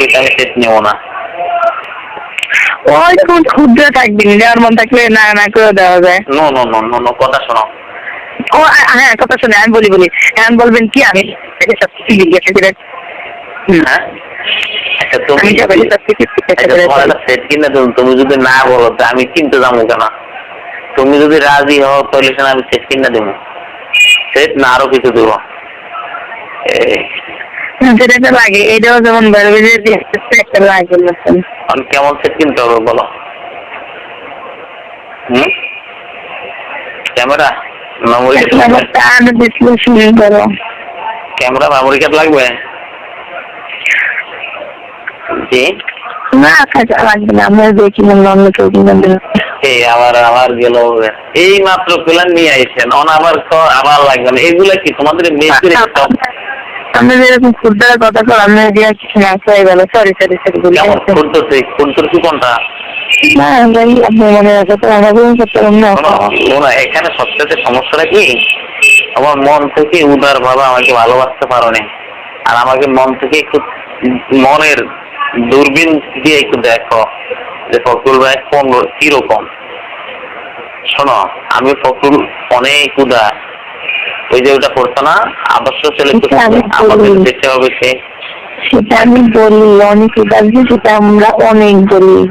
সেটা সেট নেব না। ওই কোন ক্ষুদ্র থাকবি দেওয়ার মন থাকলে না না করে দেওয়া যায়। No no no no no কথা শোনো ও হ্যাঁ কথা শুনে আমি বলি বলি। এখন বলবেন কি আমি সব কিছু জিজ্ঞাসা করে হ্যাঁ? আচ্ছা তুমি সেট কিনে যদি না বলো তো আমি কিনতে যাব কেন? তুমি যদি রাজি হও তাহলে আমি সেট কিনে দেবো। সেট না আরও কিছু দেবো। এই, হুম, সেটা তো লাগে। এটাও যেমন বেরোবে যে একটা লাগে নতুন এখন কেমন সেট কিনতে হবে বলো? হুম? ক্যামেরা? মেমোরি আমার বিশ্লেষণ করো। ক্যামেরা মেমোরি কার্ড লাগবে? জি। না কাজে লাগবে না আমরা দেখি না অন্য কেউ কিনে এই আবার আবার গেল এই মাত্র প্ল্যান নিয়ে আইছেন অন আবার আবার লাগবে না। এগুলা কি তোমাদের মেসির আমরা যেরকম খুদ্দার কথা কর আমরা যে কিছু না হয়ে গেল সরি সরি সরি বলি কেমন খুলতেছে? খুলতেছি কোনটা? না ভাই আপনি মনে রাখো তো আমরা কোনো করতে না শোনো, শোনো, এখানে সবচেয়ে সমস্যাটা কি? আমার মন থেকে উদার ভাবে আমাকে ভালোবাসতে পারো নি আর আমাকে মন থেকে একটু মনের দূরবীন দিয়ে একটু দেখো যে ফখরুল ভাই কোন কীরকম। শোনো আমি ফখরুল অনেক উদার। ওই যে ওটা করতো না আদর্শ ছেলে আমাদের। যেতে হবে সে। সেটা আমি বলি অনেক সেটা আমরা অনেক বলি।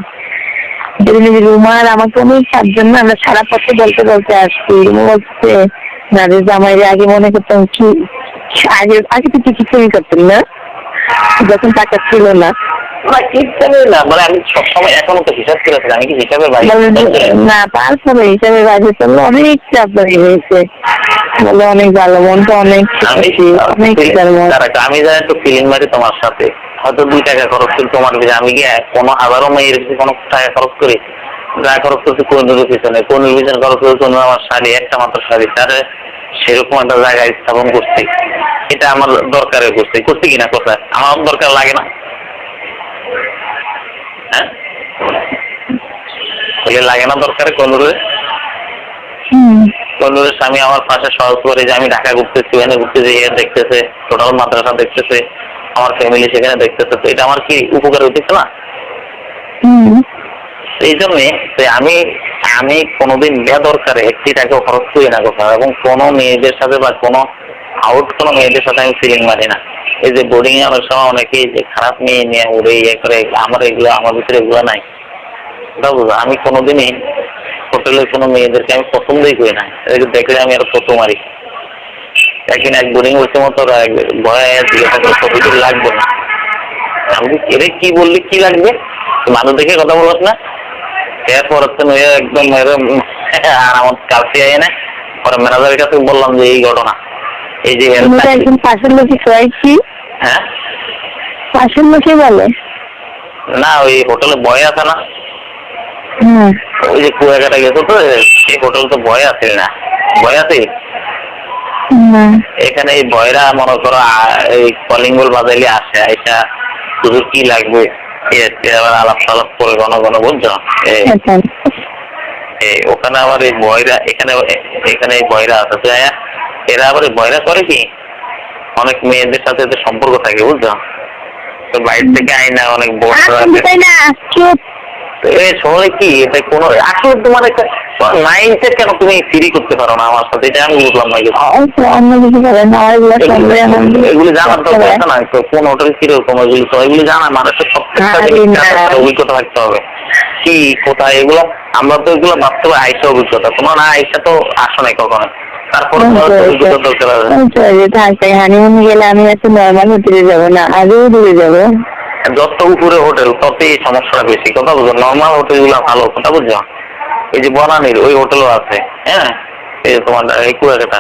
যেদিন রুমার আমাকে অনেক সাতজন না আমরা সারা পথে বলতে বলতে আসছি। রুমা বলছে না যে জামাইরে আগে মনে করতাম কি আগে আগে তো কিছু করতেন না। যখন টাকা ছিল না। না হিসাবে না। মানে আমি সবসময় এখনও তো হিসাব করে আমি কি হিসাবে বাইরে যে, না হিসাবে বাইরে চলল অনেক চাপ হয়েছে। বলে অনেক ভালো মনটা অনেক অনেক মন। দাঁড়া, আমি যাই একটু ফিলিং মারি তোমার সাথে। হয়তো দুই টাকা খরচ করি তোমার পিছনে আমি কি কোনো হাজারো মেয়ের পিছনে কোনো টাকা খরচ করি যা খরচ করছি কোনের পিছনে কোনের পিছনে খরচ করছি কোনো আমার শাড়ি একটা মাত্র শাড়ি তার সেরকম একটা জায়গায় স্থাপন করছি। এটা আমার দরকারে করছি। করছি কিনা কোথায় আমার দরকার লাগে না। হ্যাঁ? লাগে না দরকারে কোনরে হুম। বন্ধুদের স্বামী আমার পাশে সহজ করে যে আমি ঢাকা ঘুরতেছি এখানে ঘুরতেছি এ দেখতেছে টোটাল মাদ্রাসা দেখতেছে আমার ফ্যামিলি সেখানে দেখতেছে। তো এটা আমার কি উপকার হইতেছে না? এই জন্যে আমি আমি কোনোদিন বেদরকারে একটি টাকাও খরচ করি না কোথাও এবং কোনো মেয়েদের সাথে বা কোনো আউট কোনো মেয়েদের সাথে আমি ফিলিং মারি না। এই যে বোর্ডিং এ অনেক সময় অনেকেই যে খারাপ মেয়ে নিয়ে উড়ে ইয়ে করে আমার এগুলো আমার ভিতরে এগুলো নাই। আমি কোনোদিনই হোটেলের কোনো মেয়েদেরকে আমি পছন্দই করি না। এদেরকে দেখলে আমি আর ফটো মারি। একদিন এক বোর্ডিং বসে মতো ভয়ে জিজ্ঞাসা করে ছবি লাগবে না? আমি এরে কি বললি? কি লাগবে? মানুষ দেখে কথা বলত না। এরপর হচ্ছে একদম আর আমার কাছে আয় না। পরে ম্যানেজারের কাছে বললাম যে এই ঘটনা। এই যে একজন পাশের লোকই খোয়াইছি হ্যাঁ? পাশের লোকই বলে। না ওই হোটেলে বয় আছে না। ওই যে কুয়াকাটা গেছো তো এই হোটেল তো বয় আছে না। বয় আছে এখানে এই বয়রা মনে করো এই কলিং বেল বাজাইলে আসে আইসা শুধু কি লাগবে? আবার আলাপ সালাপ করে ঘন ঘন বুঝছ? ওখানে আবার এই বয়রা এখানে এখানে এই বয়রা আছে। এরা আবার এই বয়রা করে কি? অনেক মেয়েদের সাথে এদের সম্পর্ক থাকে বুঝছ? তো বাইরে থেকে আই না অনেক বড় আর শহরে কি? এটা কোনো আসলে তোমার একটা মাইন্ডসেট কেন তুমি ফ্রি করতে পারো না আমার সাথে? এটা আমি বুঝলাম না এগুলো শুনলে জানার তো কথা না? কোন হোটেল কীরকম এগুলি তো? এগুলি জানা মানুষের আরে একটা অভিজ্ঞতা থাকতে হবে। কি কোথায়? এগুলো আমরা তো এগুলো বাস্তবে আইসা অভিজ্ঞতা। তোমার না আইসা তো আসো নাই কখনো। তারপরে হানিমুন গেলে আমি এত নর্মাল হোটেলে যাব না আগেও দূরে যাব। যত উপরে হোটেল তত এই সমস্যাটা বেশি। কথা বুঝো? নর্মাল হোটেলগুলো ভালো কথা বুঝছ এই যে বনানির ওই হোটেলও আছে হ্যাঁ? এই যে তোমার এই কুয়াকাটা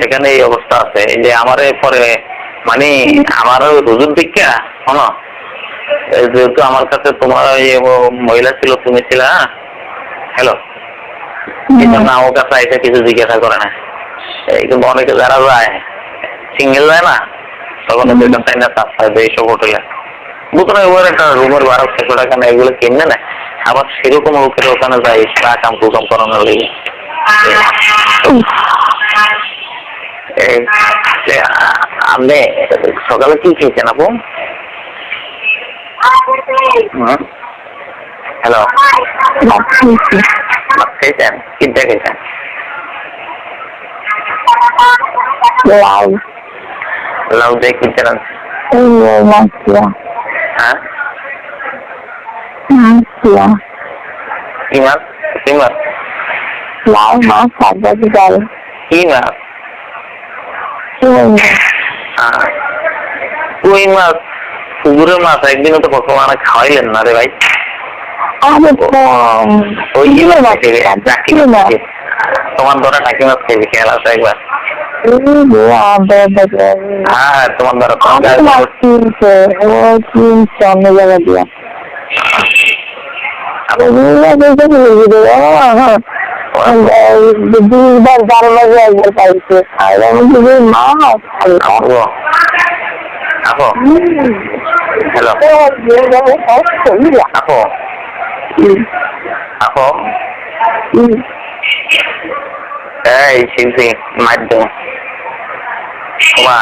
সেখানে এই অবস্থা আছে। এই যে আমার পরে মানে আমার হুজুর দীক্ষা শোনো? যেহেতু আমার কাছে তোমার ওই মহিলা ছিল তুমি ছিল হ্যাঁ? হ্যালো এই জন্য আমার কাছে এসে কিছু জিজ্ঞাসা করে না। এই কিন্তু অনেকে যারা যায় সিঙ্গেল যায় না? তখন ওদের কাছে না চাপ এইসব হোটেলে। বুঝলো এবার একটা রুমের বারো ছশো টাকা না এগুলো কিনবে না? আবার সেরকম ওখানে যাই চা কাম কুকাম করানোর লেগে আপনি সকালে কি খেয়েছেন আপু? হ্যালো। খেয়েছেন? কিনতে খেয়েছেন? লাউ। লাউ দিয়ে কিনতে মাছিয়া হ্যাঁ মাছ হ্যাঁ মাছ পুকুরের মাছ একদিনও তো কত মানে খাওয়াইলেন না রে ভাই। ওই। তোমার ধরা টাকি মাছ খাইবে খেয়াল আছে একবার। হ্যাঁ তোমার ধরা কিনছে ও কিনছে অন্য জায়গা দিয়ে। দুইবার চার মাসে একবার পাইছে। আর আমি যদি মা আপু হ্যালো। আপু আপু শিল্পী মাধ্যম মা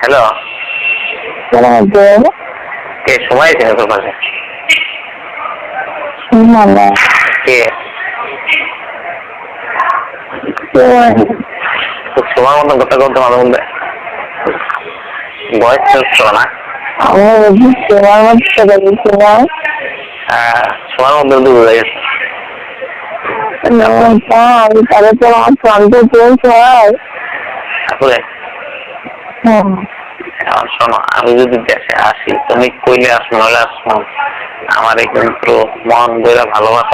হ্যালো। কে সময় আছে তোর কে? সময় মতন কথা বলতে মাঝে মধ্যে বয়স চলছিল না? আমার তোমার মধ্যে দেখছি না হ্যাঁ সময় গেছে। তাহলে তো আমার প্রান্ত চলছে হয় আসলে শোনো আমি যদি দেশে আসি তুমি কইলে আসো নাহলে আসো আমার কিন্তু মন বইরা ভালোবাসা